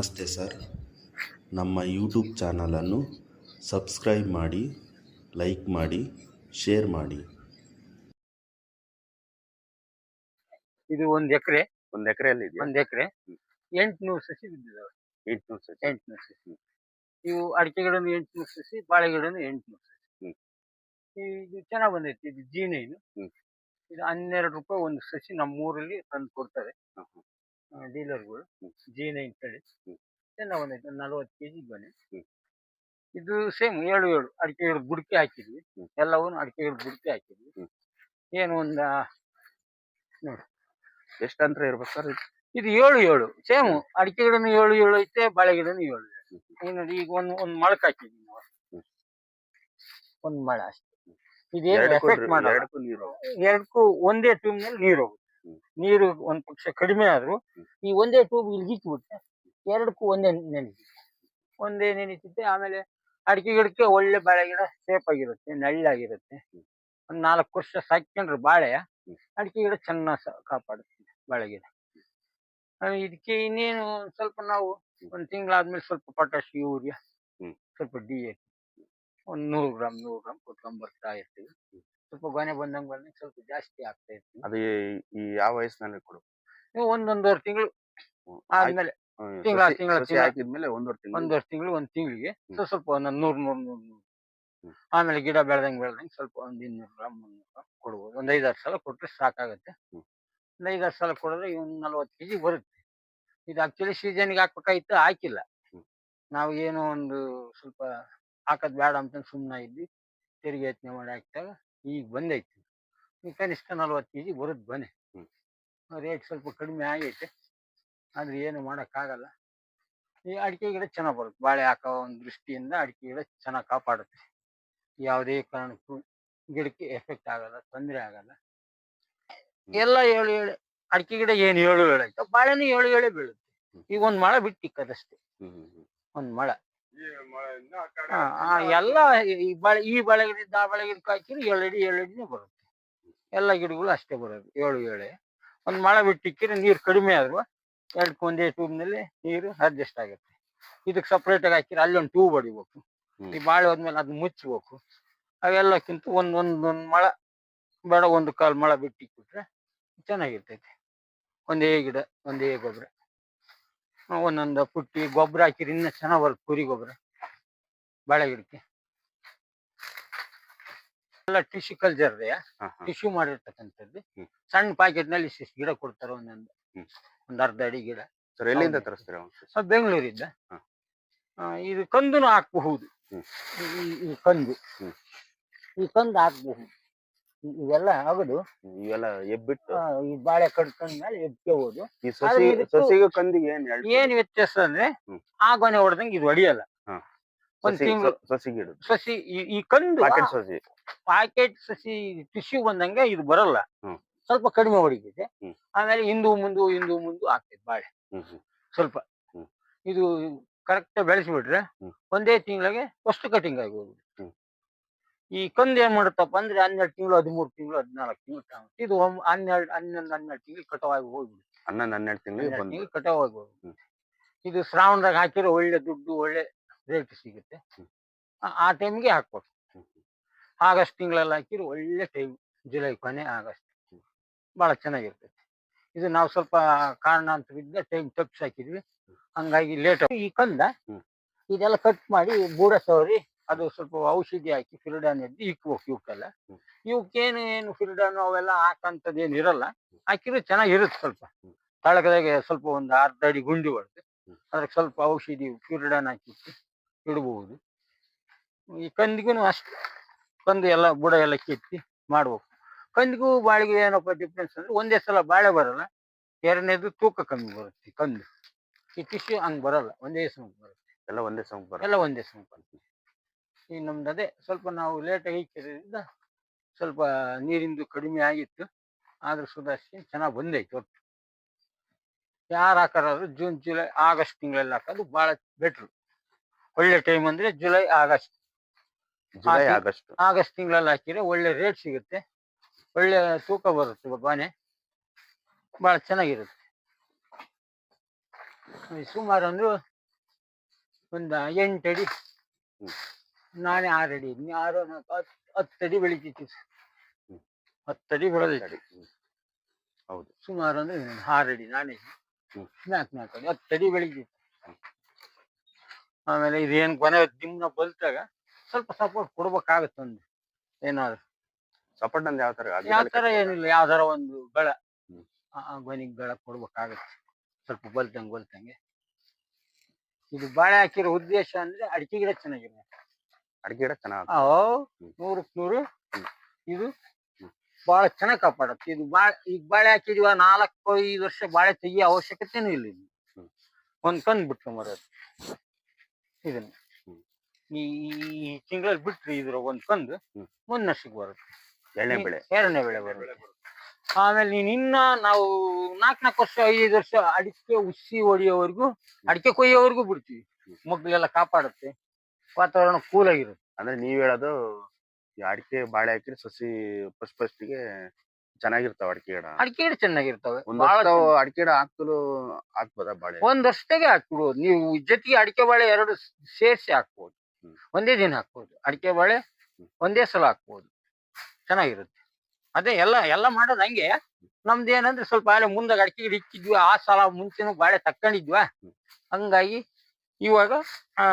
ನಮಸ್ತೆ ಸರ್. ನಮ್ಮ ಯೂಟ್ಯೂಬ್ ಚಾನಲನ್ನು ಸಬ್ಸ್ಕ್ರೈಬ್ ಮಾಡಿ ಲೈಕ್ ಮಾಡಿ ಶೇರ್ ಮಾಡಿ. ಇದು ಒಂದು ಎಕರೆ. ಒಂದು ಎಕರೆಯಲ್ಲಿ ಇದೆಯಾ? ಒಂದು ಎಕರೆ. ಎಂಟುನೂರು ಸಸಿ ಬಿದ್ದಿದ್ದಾವೆ ಎಂಟುನೂರು ಸಸಿ ಎಂಟುನೂರು ಸಸಿ ಇವು ಅಡಿಕೆ ಗಿಡನು ಎಂಟುನೂರು ಸಸಿ ಬಾಳೆ ಗಿಡನು ಎಂಟುನೂರು ಸಸಿ ಹ್ಮ್. ಇದು ಚೆನ್ನಾಗಿ ಬಂದೈತಿ. ಇದು ಜೀನ ಇದು. ಹ್ಮ್. ಇದು ಹನ್ನೆರಡು ರೂಪಾಯಿ ಒಂದು ಸಸಿ ನಮ್ಮ ಊರಲ್ಲಿ ತಂದು ಕೊಡ್ತಾರೆ. ಡೀಲರ್ಗಳು ಜಿ ನೈನ್ ತಳಿ ಬಂದೈತಿ ಒಂದು ನಲ್ವತ್ತು ಕೆಜಿ ಬನ್ನಿ ಇದು ಸೇಮ್ ಏಳು ಏಳು ಅಡಿಕೆ ಗಿಡ ಬುಡಕೆ ಹಾಕಿದ್ವಿ. ಎಲ್ಲವನ್ನು ಅಡಿಕೆ ಗಿಡ ಬುಡಕೆ ಹಾಕಿದ್ವಿ. ಏನು ಏನು ಒಂದ ಎಷ್ಟು ಅಂತರ ಇರ್ಬೇಕು ಸರ್ ಇದು? ಏಳು ಏಳು ಸೇಮ್ ಅಡಿಕೆ ಗಿಡನು ಏಳು ಏಳು ಐತೆ ಬಾಳೆ ಗಿಡನು ಏಳು ಏಳು. ಈಗ ಒಂದು ಒಂದು ಮೊಳಕ್ ಹಾಕಿದ್ವಿ ನಾವು. ಒಂದ್ ಮಳ ಅಷ್ಟೇ. ಇದೇನು ಎರಡಕ್ಕೂ ಎಫೆಕ್ಟ್ ಮಾಡಲ್ಲ. ಎರಡಕ್ಕೂ ನೀರು. ಎರಡಕ್ಕೂ ಒಂದೇ ಟ್ಯೂಬ್ನಲ್ಲಿ ನೀರು ಹೋಗುತ್ತೆ. ನೀರು ಒಂದ್ ಪಕ್ಷ ಕಡಿಮೆ ಆದ್ರೂ ಈ ಒಂದೇ ಟ್ಯೂಬ್ ಇಲ್ಲಿ ಬಿಟ್ಟೆ ಎರಡಕ್ಕೂ ಒಂದೇ ನೆನೆಸಿ ಒಂದೇ ನೆನೀತಿದೆ ಆಮೇಲೆ ಅಡಿಕೆ ಗಿಡಕ್ಕೆ ಒಳ್ಳೆ ಬಾಳೆ ಗಿಡ ಸೇಫ್ ಆಗಿರುತ್ತೆ ನಳ್ಳಾಗಿರುತ್ತೆ. ಒಂದ್ ನಾಲ್ಕು ವರ್ಷ ಸಾಕ್ಕೊಂಡ್ರೆ ಬಾಳೆ ಅಡಿಕೆ ಗಿಡ ಚೆನ್ನಾಗಿ ಕಾಪಾಡುತ್ತೆ ಬಾಳೆ ಗಿಡ. ಇದಕ್ಕೆ ಇನ್ನೇನು ಸ್ವಲ್ಪ ನಾವು ಒಂದ್ ತಿಂಗಳಾದ್ಮೇಲೆ ಸ್ವಲ್ಪ ಪೊಟ್ಯಾಶ್ ಯೂರಿಯಾ. ಸ್ವಲ್ಪ ಡಿ ಎ ಒಂದ್ ನೂರು ಗ್ರಾಮ್ ನೂರು ಗ್ರಾಮ್ ಕೊಟ್ಕೊಂಡ್ ಬರ್ತಾ ಇರ್ತೀವಿ. ಸ್ವಲ್ಪ ಗೊನೆ ಬಂದಂಗ್ ಬಂದಂಗ್ ಸ್ವಲ್ಪ ಜಾಸ್ತಿ ಆಗ್ತಾ ಇತ್ತು ಅದು ಈ- ಈ ಯಾವ ವಯಸ್ಸಿನಲ್ಲಿ ಕೊಡು ನೀವು ಒಂದೊಂದೂವರೆ ತಿಂಗಳು ಹ್ಮ್. ಆದ್ಮೇಲೆ ಹ್ಮ್. ತಿಂಗ್ಳ- ಸಸಿ- ತಿಂಗ್ಳ- ಸಸಿ ತಿಂಗ್ಳ. ಹಾಕಿದ್ಮೇಲೆ ಒಂದೂವರೆ ತಿಂಗಳು ಒಂದೂವರೆ ತಿಂಗಳು ಒಂದ್ ತಿಂಗಳಿಗೆ ಸ್ವಲ್ಪ ಸ್ವಲ್ಪ ಒಂದೊಂದ್ ನೂರ್ ನೂರ್ ನೂರ್ ನೂರ್ ಹ್ಮ್. ಆಮೇಲೆ ಗಿಡ ಬೆಳ್ದಂಗ್ ಬೆಳ್ದಂಗ್ ಸ್ವಲ್ಪ ಒಂದ್ ಇನ್ನೂರು ಗ್ರಾಮ್ ಮುನ್ನೂರು ಗ್ರಾಮ್ ಕೊಡ್ಬೋದು ಒಂದ್ ಐದಾರು ಸಲ ಕೊಟ್ರೆ ಸಾಕಾಗತ್ತೆ ಹ್ಮ್. ಒಂದ್ ಐದಾರು ಸಲ ಕೊಡಿದ್ರೆ ಒಂದ್ ನಲ್ವತ್ತು ಕೆಜಿ ಬರುತ್ತೆ ಇದು ಆಕ್ಚುಲಿ ಸೀಸನ್ಗೆ ಹಾಕ್ಬೇಕಾಗಿತ್ತು ಹಾಕಿಲ್ಲ ಹ್ಮ್. ನಾವು ಏನೋ ಒಂದು ಸ್ವಲ್ಪ ಹಾಕದ್ ಬೇಡ ಅಂತ ಸುಮ್ಮನೆ ಇದ್ವಿ ತೆರಿಗೆ ಯತ್ನೆ ಮಾಡಿ ಹಾಕಿದಾಗ ಈಗ ಬಂದೈತಿ. ಈಗ ಕನಿಷ್ಠ ನಲ್ವತ್ತು ಕೆಜಿ ಬರುತ್ತೆ ಬನ್ನಿ. ರೇಟ್ ಸ್ವಲ್ಪ ಕಡಿಮೆ ಆಗೈತೆ. ಆದರೆ ಏನು ಮಾಡೋಕ್ಕಾಗಲ್ಲ ಈ ಅಡಿಕೆ ಗಿಡ ಚೆನ್ನಾಗಿ ಬರುತ್ತೆ. ಬಾಳೆ ಹಾಕೋ ಒಂದು ದೃಷ್ಟಿಯಿಂದ ಅಡಿಕೆ ಗಿಡ ಚೆನ್ನಾಗಿ ಕಾಪಾಡುತ್ತೆ. ಯಾವುದೇ ಕಾರಣಕ್ಕೂ ಗಿಡಕ್ಕೆ ಎಫೆಕ್ಟ್ ಆಗಲ್ಲ ತೊಂದರೆ ಆಗಲ್ಲ. ಎಲ್ಲ ಏಳು ಏಳು ಅಡಿಕೆ ಗಿಡ ಏನು ಏಳು ಏಳು ಆಯ್ತು ಬಾಳೆನೂ ಏಳು ಏಳೇ ಬೀಳುತ್ತೆ. ಈಗ ಒಂದು ಮಳೆ ಬಿಟ್ಟು ಇಕ್ಕದಷ್ಟೇ. ಒಂದ್ ಮಳ. ಆ, ಆ, ಎಲ್ಲ ಈ ಬಾಳೆ ಈ ಬಾಳೆ ಗಿಡ ಆ ಏಳಡಿ ಏಳು ಅಡಿ ಏಳು ಅಡಿನೇ ಬರುತ್ತೆ. ಎಲ್ಲ ಗಿಡಗಳು ಅಷ್ಟೇ ಬರೋದು ಏಳು ಏಳೆ. ಒಂದ್ ಮಳೆ ಬಿಟ್ಟಿಕ್ಕಿದ್ರೆ ನೀರು ಕಡಿಮೆ ಆದ್ರೂ ಎರಡಕ್ಕೆ ಒಂದೇ ಟ್ಯೂಬ್ನಲ್ಲಿ ನೀರು ಅಡ್ಜಸ್ಟ್ ಆಗುತ್ತೆ. ಇದಕ್ಕೆ ಸಪ್ರೇಟ್ ಆಗಿ ಹಾಕಿದ್ರೆ ಅಲ್ಲಿ ಒಂದು ಟ್ಯೂಬ್ ಹೊಡಿಬೇಕು. ಈ ಬಾಳೆ ಹೋದ್ಮೇಲೆ ಅದನ್ನ ಮುಚ್ಚಬೇಕು ಅವೆಲ್ಲಕ್ಕಿಂತ ಒಂದ್ ಒಂದ್ ಒಂದ್ ಮಳ ಬೇಡ ಒಂದು ಕಾಲು ಮಳೆ ಬಿಟ್ಟಿಕ್ಬಿಟ್ರೆ ಚೆನ್ನಾಗಿರ್ತೈತಿ. ಒಂದೇ ಗಿಡ ಒಂದೇ ಗೊಬ್ಬರ. ಒಂದೊಂದು ಪುಟ್ಟಿ ಗೊಬ್ಬರ ಹಾಕಿರಿ ಇನ್ನೂ ಚೆನ್ನಾಗಿ ಬರುತ್ತೆ ಕುರಿ ಗೊಬ್ಬರ ಬಾಳೆ ಗಿಡಕ್ಕೆ ಎಲ್ಲ ಟಿಶ್ಯೂ ಕಲ್ಚರ್. ಟಿಶ್ಯೂ ಮಾಡಿರ್ತಕ್ಕಂಥದ್ದು. ಸಣ್ಣ ಪ್ಯಾಕೆಟ್ನಲ್ಲಿ ಇಷ್ಟಿಷ್ಟು ಗಿಡ ಕೊಡ್ತಾರೆ ಒಂದೊಂದು. ಒಂದು ಅರ್ಧ ಅಡಿ ಗಿಡ. ಸರ್ ಎಲ್ಲಿಂದ ತರಿಸ್ತಾರೆ ಬೆಂಗಳೂರಿಂದ. ಇದು ಕಂದುನು ಹಾಕಬಹುದು. ಈ ಕಂದು. ಈ ಕಂದು ಹಾಕಬಹುದು. ಇವೆಲ್ಲ ಆಗುದು ಇವೆಲ್ಲ ಎಬ್ಬಿಟ್ಟು ಆ, ಈ ಬಾಳೆ ಕಡ್ಕೊಂಡ್ಮೇಲೆ ಮೇಲೆ ಈ ಸಸಿ ಇದಕ್ಕೂ- ಸಸಿಗೂ ಕಂದಿಗೆ ಏನ್ ಹೇಳ್ತೀರಿ? ಏನ್ ವ್ಯತ್ಯಾಸ ಅಂದ್ರೆ ಹ್ಮ್. ಆ ಗೊನೆ ಹೊಡೆದಂಗೆ ಇದು ಹೊಡಿಯಲ್ಲ ಹಾ. ಒಂದ್ ಸಸಿ ತಿಂಗಳು ಸ- ಸಸಿ ಗಿಡ ಸಸಿ ಈ- ಈ ಕಂದು ಪಾಕೆಟ್ ಸಸಿ ಪ್ಯಾಕೆಟ್ ಸಸಿ ಟಿಶ್ಯೂ ಬಂದಂಗೆ ಇದು ಬರಲ್ಲ ಹ್ಮ್. ಸ್ವಲ್ಪ ಕಡಿಮೆ ಹೊಡಿತೈತೆ ಹ್ಮ್. ಆಮೇಲೆ ಹಿಂದೂ ಮುಂದು ಹಿಂದೂ ಮುಂದು ಆಗ್ತೈತೆ ಬಾಳೆ ಹ್ಮ್ ಹ್ಮ್ ಸ್ವಲ್ಪ ಹ್ಮ್. ಇದು ಕರೆಕ್ಟ್ ಬೆಳೆಸ್ಬಿಟ್ರೆ ಹ್ಮ್. ಒಂದೇ ತಿಂಗಳಿಗೆ ಫಸ್ಟ್ ಕಟಿಂಗ್ ಆಗಿ ಹ್ಮ್. ಈ ಕಂದ ಏನ್ ಮಾಡುತ್ತಪ್ಪ ಅಂದ್ರೆ ಹನ್ನೆರಡು ತಿಂಗಳು ಹದಿಮೂರು ತಿಂಗಳು ಹದಿನಾಲ್ಕು ತಿಂಗಳು. ಇದು ಹನ್ನೆರಡು ಹನ್ನೊಂದು ಹನ್ನೆರಡು ತಿಂಗಳು ಕಟಾವಾಗಿ ಹೋಗ್ಬಿಡುತ್ತೆ. ಹನ್ನೊಂದು ಹನ್ನೆರಡು ತಿಂಗಳು ಕಟಾವಾಗಿ ಹೋಗ್ಬಿಡುತ್ತೆ. ಇದು ಶ್ರಾವಣದಾಗ ಹಾಕಿರೋ ಒಳ್ಳೆ ದುಡ್ಡು ಒಳ್ಳೆ ರೇಟ್ ಸಿಗುತ್ತೆ. ಆ- ಟೈಮ್ಗೆ ಹಾಕ್ಬೇಕು ಹ್ಮ್. ಆಗಸ್ಟ್ ತಿಂಗಳಲ್ಲಿ ಹಾಕಿದ್ರೆ ಒಳ್ಳೆ ಟೈಮ್ ಜುಲೈ ಕೊನೆ ಆಗಸ್ಟ್. ಬಹಳ ಚೆನ್ನಾಗಿರ್ತೈತೆ ಇದು ನಾವು ಸ್ವಲ್ಪ ಕಾರಣಾಂತರದಿಂದ ಟೈಮ್ ತಪ್ಪಿಸಿ ಹಾಕಿದ್ವಿ. ಹಂಗಾಗಿ ಲೇಟ್ ಈ ಕಂದ ಇದೆಲ್ಲ ಕಟ್ ಮಾಡಿ ಬೂಡ ಸವರಿ ಅದು ಸ್ವಲ್ಪ ಔಷಧಿ ಹಾಕಿ ಫಿರಿಡಾನ್ ಎದ್ದು ಇಕ್ಬೇಕು ಇವಕ್ಕೆಲ್ಲ. ಇವಕ್ಕೇನು ಏನು ಫಿಲ್ಡಾನು ಅವೆಲ್ಲ ಹಾಕಂತದ್ದು ಏನು ಇರಲ್ಲ. ಹಾಕಿದ್ರೆ ಚೆನ್ನಾಗಿರುತ್ತೆ ಸ್ವಲ್ಪ. ಹ್ಮ್. ತಳಕದಾಗೆ ಸ್ವಲ್ಪ ಒಂದು ಅರ್ಧ ಅಡಿ ಗುಂಡಿ ಬರುತ್ತೆ. ಅದಕ್ಕೆ ಸ್ವಲ್ಪ ಔಷಧಿ ಫಿಲ್ಡಾನ್ ಹಾಕಿ ಇಡಬಹುದು ಈ ಕಂದಿಗೂ ಅಷ್ಟು. ಕಂದು ಎಲ್ಲ ಬುಡ ಎಲ್ಲ ಕೆತ್ತಿ ಮಾಡ್ಬೇಕು. ಕಂದಿಗೂ ಬಾಳೆಗೂ ಏನಪ್ಪ ಡಿಫ್ರೆನ್ಸ್ ಅಂದ್ರೆ ಒಂದೇ ಸಲ ಬಾಳೆ ಬರಲ್ಲ. ಎರಡನೇದು ತೂಕ ಕಮ್ಮಿ ಬರುತ್ತೆ ಕಂದು. ಈ ಟಿಶ್ಯೂ ಹಂಗೆ ಬರಲ್ಲ. ಒಂದೇ ಸಮ ಬರುತ್ತೆ. ಎಲ್ಲ ಒಂದೇ ಸಮ ಬರ ಎಲ್ಲ ಒಂದೇ ಸಮ ಬರುತ್ತೆ. ಈ ನಮ್ದು ಅದೇ ಸ್ವಲ್ಪ ನಾವು ಲೇಟಾಗಿ ಇಕ್ಕಿರೋದ್ರಿಂದ ಸ್ವಲ್ಪ ನೀರಿಂದು ಕಡಿಮೆ ಆಗಿತ್ತು. ಆದ್ರೆ ಸುಧಾರಿಸಿ ಚೆನ್ನಾಗಿ ಬಂದೈತೆ ಒಟ್ಟು. ಯಾರು ಹಾಕಾರಾದ್ರು ಜೂನ್ ಜುಲೈ ಆಗಸ್ಟ್ ತಿಂಗಳಲ್ಲಿ ಹಾಕೋದು ಭಾಳ ಬೆಟ್ರು ಒಳ್ಳೆ ಟೈಮ್ ಅಂದ್ರೆ July August July August August ತಿಂಗಳಲ್ಲಿ ಹಾಕಿದ್ರೆ ಒಳ್ಳೆ ರೇಟ್ ಸಿಗುತ್ತೆ. ಒಳ್ಳೆ ತೂಕ ಬರುತ್ತೆ ಬಾನೆ ಭಾಳ ಚೆನ್ನಾಗಿರುತ್ತೆ. ಈ ಸುಮಾರು ಅಂದ್ರೆ ಒಂದು ಎಂಟು ಹ್ಮ್. ನಾನೇ ಆರು ಅಡಿ ಇದ್ನಿ ಆರು ನಾಲ್ಕು ಹತ್ತು ಹತ್ತಡಿ ಅಡಿ ಬೆಳಿತೈತಿ ಹ್ಮ್. ಅಡಿ ಬೆಳೆದೈತಿ ಹೌದು. ಸುಮಾರು ಅಂದ್ರೆ ಆರು ಅಡಿ ನಾನೇ. ನಾಲ್ಕು ನಾಲ್ಕು ಅಡಿ. ಹತ್ತಡಿ ಬೆಳಿತಿತ್ತು. ಬೆಳಿತೈತಿ ಆಮೇಲೆ ಇದೇನ್ ಕೊನೆ ದಿಮ್ನ ಬಲ್ತಾಗ ಸ್ವಲ್ಪ ಸಪೋರ್ಟ್ ಕೊಡ್ಬೇಕಾಗತ್ತೆ ಒಂದು ಏನಾದ್ರು. ಸಪೋರ್ಟ್ ಅಂದ್ರೆ ಯಾವ ತರ ಯಾವ ತರ ಏನಿಲ್ಲ. ಯಾವ್ದಾರ ಒಂದು ಬೆಳ. ಗೊನಿಗ್ ಬೆಳ ಕೊಡ್ಬೇಕಾಗತ್ತೆ. ಸ್ವಲ್ಪ ಬಲ್ತಂಗೆ ಬಲ್ತಂಗೆ. ಇದು ಬಾಳೆ ಹಾಕಿರೋ ಉದ್ದೇಶ ಅಂದ್ರೆ ಅಡಿಕೆ ಗಿಡ ಚೆನ್ನಾಗಿರ್ಬೇಕು. ಅಡಿಕೆ ಗಿಡ ಚೆನ್ನಾಗಿ. ನೂರಕ್ ನೂರು ಇದು. ಬಹಳ ಚೆನ್ನಾಗ್ ಕಾಪಾಡತ್ತೆ. ಇದು ಬಾಳೆ ಈಗ ಬಾಳೆ ಹಾಕಿದೀವ ನಾಲ್ಕು ಐದು ವರ್ಷ ಬಾಳೆ ತೆಗಿಯೋ ಅವಶ್ಯಕತೆನೂ ಇಲ್ಲ ಇದು. ಒಂದ್ ಕಂದ್ ಬಿಟ್ಕೊಂಬರೋದು ಇದನ್ನ. ಈ ತಿಂಗಳಲ್ಲಿ ಬಿಟ್ರಿ ಇದ್ರ ಒಂದ್ ಕಂದು ಒಂದ್ ವರ್ಷಕ್ಕೆ ಬರುತ್ತೆ. ಈ ಬೆಳೆ. ಎರಡನೇ ಬೆಳೆ ಬರುತ್ತೆ. ಆಮೇಲೆ ನೀನ್ ಇನ್ನ ನಾವು ನಾಲ್ಕ್ ನಾಲ್ಕು ವರ್ಷ ಐದು ವರ್ಷ ಅಡಿಕೆ ಉಸಿ ಹೊಡಿಯೋವರೆಗೂ ಅಡಿಕೆ ಕೊಯ್ಯೋವರೆಗೂ ಬಿಡ್ತೀವಿ. ಹ್ಮ್. ಮಗ್ಳೆಲ್ಲ ಕಾಪಾಡುತ್ತೆ. ವಾತಾವರಣ ಕೂಲ್ ಆಗಿರುತ್ತೆ ಅಂದ್ರೆ ನೀವ್ ಹೇಳೋದು ಈ ಅಡಿಕೆ ಬಾಳೆ ಹಾಕಿದ್ರೆ ಸಸಿ ಫಸ್ಟ್ ಫಸ್ಟ್ಗೆ ಚೆನ್ನಾಗಿರ್ತಾವ ಅಡಿಕೆ ಗಿಡ. ಅಡಿಕೆ ಗಿಡ ಚೆನ್ನಾಗಿರ್ತವೆ. ಒಂದ್ ಬಹಳ ವರ್ಷ ಅಡಿಕೆ ಗಿಡ ಹಾಕ್ತಲು ಹಾಕ್ಬೋದಾ ಬಾಳೆ? ಒಂದ್ ವರ್ಷದಾಗೆ ಹಾಕ್ಬಿಡ್ಬೋದು. ನೀವು ಜೊತೆಗೆ ಅಡಿಕೆ ಬಾಳೆ ಎರಡು ಸೇರಿಸಿ ಹಾಕ್ಬೋದು. ಹ್ಮ್. ಒಂದೇ ದಿನ ಹಾಕ್ಬೋದು. ಅಡಿಕೆ ಬಾಳೆ ಒಂದೇ ಸಲ ಹಾಕ್ಬೋದು. ಚೆನ್ನಾಗಿರುತ್ತೆ. ಅದೇ ಎಲ್ಲ ಎಲ್ಲ ಮಾಡೋದು ಹಂಗೆ. ನಮ್ದು ಏನಂದ್ರೆ ಸ್ವಲ್ಪ ಬಾಳೆ ಮುಂದಾಗ ಅಡಿಕೆ ಗಿಡ ಇಕ್ಕಿದ್ವಿ ಆ ಸಲ ಮುಂಚೆನೂ ಬಾಳೆ ತಕ್ಕೊಂಡಿದ್ವಾ? ಹಂಗಾಗಿ ಇವಾಗ ಆ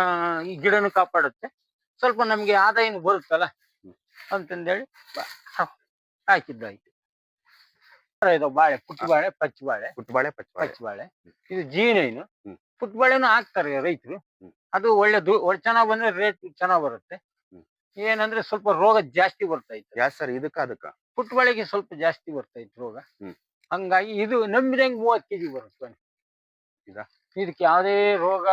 ಈ ಗಿಡನು ಕಾಪಾಡುತ್ತೆ. ಸ್ವಲ್ಪ ನಮ್ಗೆ ಆದಾಯನು ಬರುತ್ತಲ್ಲ? ಅಂತಂದೇಳಿ ಹಾಕಿದ್ದಾಯ್ತು ಇದು ಬಾಳೆ ಪುಟ್ಟ ಬಾಳೆ ಪಚ್ಚ ಬಾಳೆ ಪುಟ್ಟ ಬಾಳೆ ಪಚ್ಚ ಬಾಳೆ ಬಾಳೆ ಇದು ಜೀನೇನು. ಹ್ಮ್. ಪುಟ್ಟ ಬಾಳೆನೂ ಹಾಕ್ತಾರೆ ರೈತರು. ಅದು ಒಳ್ಳೆ ಚೆನ್ನಾಗ್ ಬಂದ್ರೆ ರೇಟ್ ಚೆನ್ನಾಗ್ ಬರುತ್ತೆ. ಏನಂದ್ರೆ ಸ್ವಲ್ಪ ರೋಗ ಜಾಸ್ತಿ ಬರ್ತಾ ಇತ್ತು. ಸರ್ ಇದಕ್ಕ ಅದಕ್ಕ? ಪುಟ್ಟ ಬಾಳೆಗೆ ಸ್ವಲ್ಪ ಜಾಸ್ತಿ ಬರ್ತಾ ಇತ್ತು ರೋಗ. ಹಂಗಾಗಿ ಇದು ನಂಬಿದಂಗೆ ಮೂವತ್ತು ಕೆಜಿ ಬರುತ್ತೆ. ಇದಾ? ಇದಕ್ಕೆ ಯಾವುದೇ ರೋಗ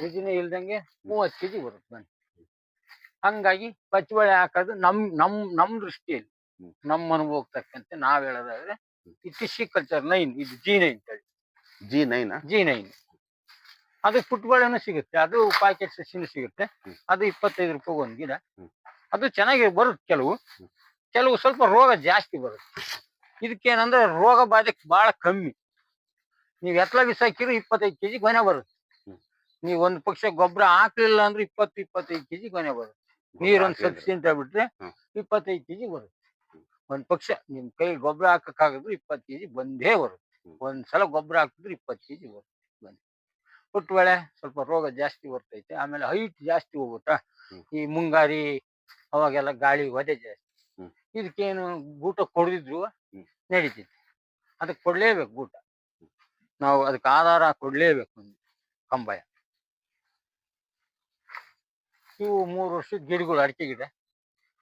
ರುಜಿನ ಇಲ್ದಂಗೆ ಮೂವತ್ತು ಕೆಜಿ ಬರುತ್ತೆ ಬನ್ನಿ. ಹಂಗಾಗಿ ಪಚ್ಚಬಳೆ ಹಾಕೋದು ನಮ್ ನಮ್ ನಮ್ ದೃಷ್ಟಿಯಲ್ಲಿ ನಮ್ಮ ಅನುಭವಕ್ಕೆ ತಕ್ಕಂತೆ ನಾವ್ ಹೇಳೋದಾದ್ರೆ ಈ ಟಿಶ್ಯೂ ಕಲ್ಚರ್ ನೈನ್ ಇದು ಜಿ ನೈನ್ ತಳಿ ಜಿ ನೈನ್ ಜಿ ನೈನ್. ಅದು ಪುಟ್ಬಾಳೆನು ಸಿಗುತ್ತೆ ಅದು ಪ್ಯಾಕೆಟ್ ಸಸಿನೂ ಸಿಗುತ್ತೆ ಅದು ಇಪ್ಪತ್ತೈದು ರೂಪಾಯಿ ಒಂದು ಗಿಡ. ಅದು ಚೆನ್ನಾಗಿ ಬರುತ್ತೆ ಕೆಲವು. ಕೆಲವು ಸ್ವಲ್ಪ ರೋಗ ಜಾಸ್ತಿ ಬರುತ್ತೆ. ಇದಕ್ಕೇನಂದ್ರೆ ರೋಗ ಬಾಧೆ ಬಹಳ ಕಮ್ಮಿ. ನೀವು ಎತ್ಲ ಬಿಸಾಕಿರು ಇಪ್ಪತ್ತೈದು ಕೆಜಿ ಗೊನೆ ಬರುತ್ತೆ ನೀವ್ ಒಂದ್ ಪಕ್ಷ ಗೊಬ್ಬರ ಹಾಕ್ಲಿಲ್ಲ ಅಂದ್ರೆ ಇಪ್ಪತ್ತು ಇಪ್ಪತ್ತೈದು ಕೆಜಿ ಗೊನೆ ಬರುತ್ತೆ ನೀರೊಂದ್ ಸಬ್ಸಿಡೆಂಟ್ ಆಗ್ಬಿಟ್ರೆ ಬಿಟ್ರೆ ಇಪ್ಪತ್ತೈದು ಕೆಜಿ ಬರುತ್ತೆ. ಒಂದ್ ಪಕ್ಷ ನಿಮ್ ಕೈ ಗೊಬ್ಬರ ಹಾಕಕ್ಕಾಗಿದ್ರು ಇಪ್ಪತ್ತು ಕೆಜಿ ಬಂದೇ ಬರುತ್ತೆ. ಒಂದ್ಸಲ ಗೊಬ್ಬರ ಹಾಕಿದ್ರೆ ಇಪ್ಪತ್ತು ಕೆಜಿ ಬರುತ್ತೆ ಬಂದು ವೇಳೆ ಸ್ವಲ್ಪ ರೋಗ ಜಾಸ್ತಿ ಬರ್ತೈತೆ. ಆಮೇಲೆ ಹೈಟ್ ಜಾಸ್ತಿ ಹೋಗುತ್ತಾ ಈ ಮುಂಗಾರಿ ಅವಾಗೆಲ್ಲ ಗಾಳಿ ಒದೆ ಜಾಸ್ತಿ. ಇದಕ್ಕೇನು ಗೂಟ ಕೊಡದಿದ್ರು ನಡೀತೈತೆ ಅದಕ್ಕೆ ಕೊಡ್ಲೇಬೇಕು ಗೂಟ ನಾವು ಅದಕ್ಕೆ ಆಧಾರ ಕೊಡ್ಲೇಬೇಕು ಕಂಬಯ. ಇವು ಮೂರು ವರ್ಷದ ಗಿಡಗಳು ಅಡಿಕೆ ಗಿಡ.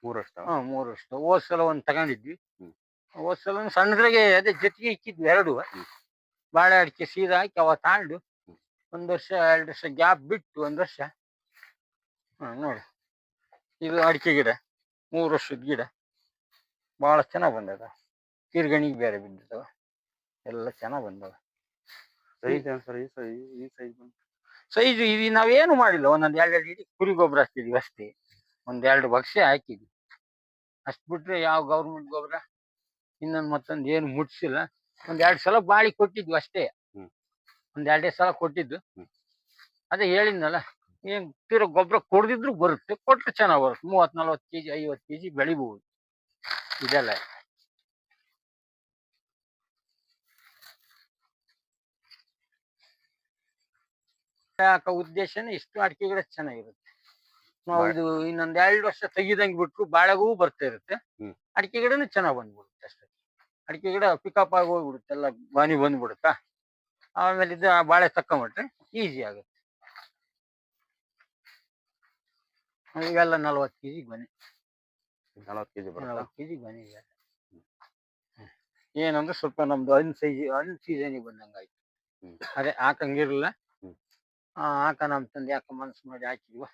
ಮೂರು ವರ್ಷ ಹಾ ಮೂರು ವರ್ಷ ಹೋದ್ ಸಲ ಒಂದು ತಗೊಂಡಿದ್ವಿ. ಹೋದ್ ಸಲ ಸಣ್ಣದ್ರಾಗೆ ಅದೇ ಜೊತೆಗೆ ಇಕ್ಕಿದ್ವಿ ಎರಡು. ಬಾಳೆ ಅಡಿಕೆ ಸೀದಾ ಹಾಕಿ ಅವ ತಾಂಡು. ಒಂದು ವರ್ಷ ಎರಡು ವರ್ಷ ಗ್ಯಾಪ್ ಬಿಟ್ಟು ಒಂದು ವರ್ಷ. ಹಾ ನೋಡಿ. ಇದು ಅಡಿಕೆ ಗಿಡ ಮೂರು ವರ್ಷದ ಗಿಡ. ಭಾಳ ಚೆನ್ನಾಗಿ ಬಂದದ. ಕಿರ್ಗಣಿಗೆ ಬೇರೆ ಬಿದ್ದಿದ್ದಾವ ಎಲ್ಲ ಚೆನ್ನಾಗಿ ಬಂದವ. ಸೈಜ್ ಸೈಜ್ ಸೈಜ್ ಸೈಜ್ ಇದು ನಾವೇನು ಮಾಡಿಲ್ಲ ಒಂದೊಂದು ಎರಡೆರಡು ಇಡೀ ಕುರಿ ಗೊಬ್ಬರ ಹಾಕಿದ್ವಿ ಅಷ್ಟೇ. ಒಂದೆರಡು ಬಕ್ಷೆ ಹಾಕಿದ್ವಿ. ಅಷ್ಟು ಬಿಟ್ರೆ ಯಾವ ಗೌರ್ಮೆಂಟ್ ಗೊಬ್ಬರ ಇನ್ನೊಂದು ಮತ್ತೊಂದು ಏನು ಮುಟ್ಸಿಲ್ಲ. ಒಂದೆರಡು ಎರಡ್ ಸಲ ಬಾಳಿ ಕೊಟ್ಟಿದ್ವಿ ಅಷ್ಟೇ. ಒಂದೆರಡೇ ಒಂದ್ ಎರಡೇ ಸಲ ಕೊಟ್ಟಿದ್ದು. ಅದೇ ಹೇಳಿದ್ನಲ್ಲ ಏನ್ ತೀರ ಗೊಬ್ಬರ ಕೊಡದಿದ್ರು ಬರುತ್ತೆ ಕೊಟ್ಟರೆ ಚೆನ್ನಾಗಿ ಬರುತ್ತೆ. ಮೂವತ್ ನಲ್ವತ್ ಕೆಜಿ ಐವತ್ತು ಕೆಜಿ ಬೆಳಿಬಹುದು ಇದೆಲ್ಲ. ಹಾಕೋ ಉದ್ದೇಶನೇ ಇಷ್ಟು ಅಡಿಕೆ ಗಿಡ ಚೆನ್ನಾಗಿರುತ್ತೆ. ನಾವು ಇದು ಇನ್ನೊಂದ್ ಎರಡು ವರ್ಷ ತೆಗಿದಂಗ್ ಬಿಟ್ರು ಬಾಳೆಗೂ ಬರ್ತಾ ಇರುತ್ತೆ. ಹ್ಮ್. ಅಡಿಕೆ ಗಿಡನು ಚೆನ್ನಾಗ್ ಬಂದ್ಬಿಡುತ್ತೆ ಅಷ್ಟೇ. ಅಡಿಕೆ ಗಿಡ ಪಿಕಪ್ ಆಗಿ ಹೋಗ್ಬಿಡುತ್ತೆ ಎಲ್ಲ ಬಾನಿ ಬಂದ್ಬಿಡುತ್ತಾ? ಆಮೇಲೆ ಇದು ಆ ಬಾಳೆ ತಕ್ಕೊಂಬಿಟ್ರೆ ಈಸಿ ಆಗುತ್ತೆ. ಇವೆಲ್ಲ ನಲ್ವತ್ತು ಕೆಜಿ ಬನ್ನಿ ನಲವತ್ತು ಕೆಜಿ ಬರುತ್ತೆ? ನಲ್ವತ್ತು ಕೆಜಿ ಬನಿ ಇವೆಲ್ಲ ಏನಂದ್ರೆ ಸ್ವಲ್ಪ ನಮ್ದು ಅನ್ ಸೈಜ್ ಅನ್ ಸೀಸನಿಗೆ ಬಂದಂಗಾಯ್ತು. ಹ್ಮ್. ಅದೇ ಹಾಕಂಗಿರ್ಲಿಲ್ಲ. ಆ ಹಾಕೋಣ ಅಂತಂದು ಯಾಕೆ ಮನ್ಸು ಮಾಡಿ ಹಾಕಿದ್ವ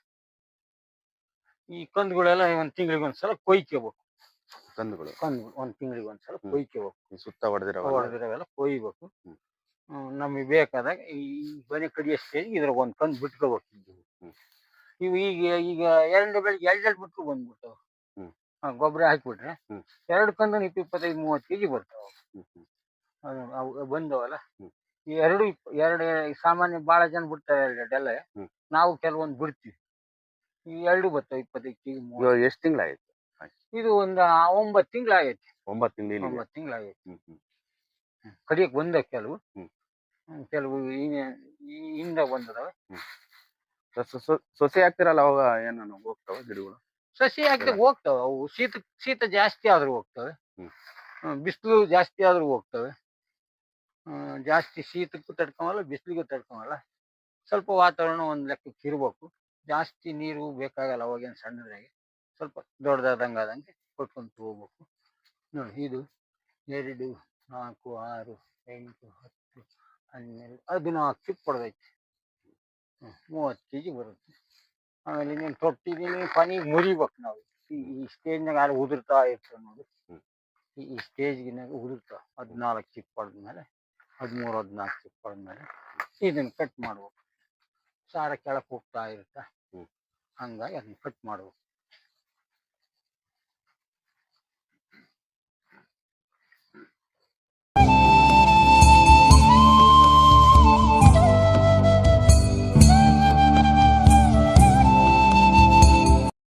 ಈ ಕಂದುಗಳೆಲ್ಲ ಒಂದ್ ತಿಂಗಳಿಗೆ ಒಂದ್ಸಲ ಕೊಯ್ಕೋಬೇಕು ಕಂದುಗಳು. ಕಂದು ಒಂದ್ ತಿಂಗಳಿಗೆ ಒಂದ್ಸಲ. ಕೊಯ್ಕೋಬೇಕು ಈ ಸುತ್ತ ಹೊಡೆದಿರೋ ಹೊಡೆದಿರೋವೆಲ್ಲ ಕೊಯ್ಬೇಕು. ನಮಗೆ ಬೇಕಾದಾಗ ಈ ಬನೆ ಕಡಿಯೋ ಸ್ಟೇಜ್ ಇದ್ರಾಗ ಒಂದ್ ಕಂದು ಬಿಟ್ಕೋಬೇಕು. ಇವು ಈಗ ಈಗ ಎರಡು ಬೆಳಿಗ್ಗೆ ಎರಡೆರಡು ಬಿಟ್ಟು ಬಂದ್ಬಿಡ್ತಾವ. ಗೊಬ್ಬರ ಹಾಕಿಬಿಟ್ರೆ ಎರಡು ಕಂದು ಇಪ್ಪ ಇಪ್ಪತ್ತೈದು ಮೂವತ್ತು ಕೆಜಿ ಬರ್ತಾವ. ಅವು ಬಂದವಲ್ಲ. ಈ ಎರಡು ಇಪ್- ಎರಡು ಸಾಮಾನ್ಯ ಬಹಳ ಜನ ಬಿಡ್ತಾರೆ ಎರಡು ಹ್ಮ್. ನಾವು ಕೆಲವೊಂದು ಬಿಡ್ತೀವಿ. ಈ ಎರಡು ಬರ್ತವೆ ಇಪ್ಪತ್ತೈದು ಕೆಜಿ ಇವಾಗ ಎಷ್ಟು ತಿಂಗಳಾಯ್ತು? ಇದು ಒಂದು ಒಂಬತ್ತು ತಿಂಗಳಾಗೈತಿ ಒಂಬತ್ತು ತಿಂಗಳು ಒಂಬತ್ತು ತಿಂಗಳಾಗೈತಿ ಹ್ಮ್ ಹ್ಮ್. ಕಡಿಯಕ್ ಬಂದ ಕೆಲವು. ಹ್ಮ್. ಹ್ಮ್, ಕೆಲವು ಈ- ಈ ಹಿಂದ ಬಂದದವ ಸೊ- ಸೊ- ಸೊ- ಸೊಸೆ ಹಾಕ್ತಿರಲ್ಲ ಅವಾಗ ಏನ ಹೋಗ್ತಾವ ಗಿಡಗಳು? ಸಸಿ ಹಾಕಿದ್ರೆ ಹೋಗ್ತಾವ. ಅವು ಶೀತ ಶೀತ ಜಾಸ್ತಿ ಆದ್ರೂ ಹೋಗ್ತವೆ. ಹ್ಮ್. ಬಿಸಿಲು ಜಾಸ್ತಿ ಆದ್ರೂ ಹೋಗ್ತವೆ. ಜಾಸ್ತಿ ಶೀತಕ್ಕೂ ತಡ್ಕೊಳಲ್ಲ ಬಿಸಿಲಿಗೂ ತಡ್ಕೊಳಲ್ಲ. ಸ್ವಲ್ಪ ವಾತಾವರಣ ಒಂದು ಲೆಕ್ಕಕ್ಕೆ ಇರ್ಬೇಕು. ಜಾಸ್ತಿ ನೀರು ಬೇಕಾಗಲ್ಲ ಅವಾಗೇನು ಸಣ್ಣದಾಗಿ ಸ್ವಲ್ಪ ದೊಡ್ಡದಾದಂಗೆ ಆದಂಗೆ ಕೊಟ್ಕೊಂತ ಹೋಗ್ಬೇಕು. ನೋಡಿ ಇದು ಎರಡು ನಾಲ್ಕು ಆರು ಎಂಟು ಹತ್ತು ಹನ್ನೆರಡು ಹದಿನಾಲ್ಕು ಚಿಪ್ ಕೊಡದೈತಿ. ಮೂವತ್ತು ಕೆ ಜಿ ಬರುತ್ತೆ. ಆಮೇಲೆ ಇನ್ನೇನು ತೊಟ್ಟಿದೀನಿ ಪನಿಗೆ ಮುರಿಬೇಕು ನಾವು. ಈ ಈ ಸ್ಟೇಜ್ನಾಗ ಯಾರು ಉದುರ್ತಾ ಇರ್ತದೆ ನೋಡಿ. ಈ ಸ್ಟೇಜ್ಗಿನಾಗ ಉದುರ್ತಾವ ಹದಿನಾಲ್ಕು ಚಿಪ್ ಪಡೆದ್ಮೇಲೆ ಹದಿಮೂರು ಹದಿನಾಲ್ಕು ಚಿಪ್ ಮೇಲೆ ಇದನ್ನ ಕಟ್ ಮಾಡ್ಬೇಕು. ಸಾರ ಕೆಳಕ್ಕೆ ಹೋಗ್ತಾ ಇರುತ್ತೆ. ಹಂಗಾಗಿ ಅದನ್ನ ಕಟ್ ಮಾಡ್ಬೇಕು.